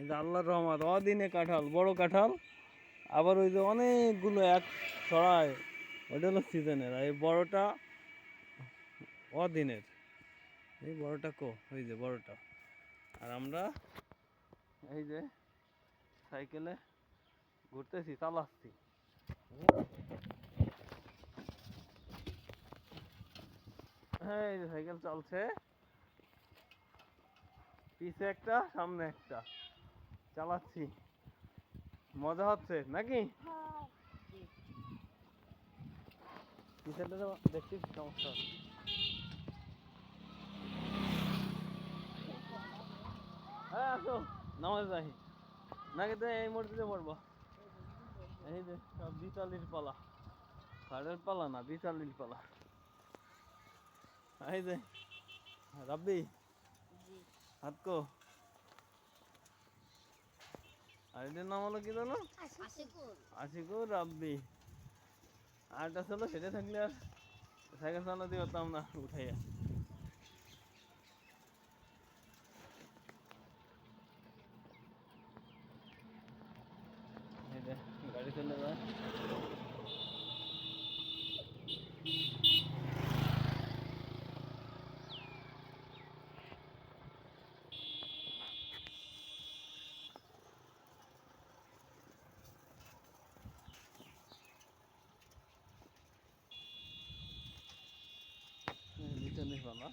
এই যে আল্লাহর রহমত, অদিনে কাঁঠাল, বড় কাঁঠাল। আবার ওই যে অনেকগুলো এক ছড়ায়, ওইটা হলো সিজনের। আর এই বড়টা অদিনের। এই বড়টা কো? ওই যে বড়টা। আর আমরা এই যে সাইকেলে ঘুরতেছি, চালাচ্ছি। হ্যাঁ এই যে সাইকেল চলছে। পিছে একটা, সামনে একটা। চালাচ্ছি। মজা হচ্ছে নাকি? পিছনটা তো দেখছি সমস্যা? হ্যাঁ আসো নামাজ যাই। নাকি তো এই মসজিদে পড়ব? এই যে সব বিচালির পালা। ষাড়ের পালা না বিচালির পালা। এই যে রাব্বি হাত কো। আর এটার নাম হলো কি জানো? আশিকুর। রাব্বি। আরটা ছিল সেটা থাকলে আর সাইকেল চালাতে পারতাম না উঠাইয়া। গাড়ি চলে যায়। নিবা না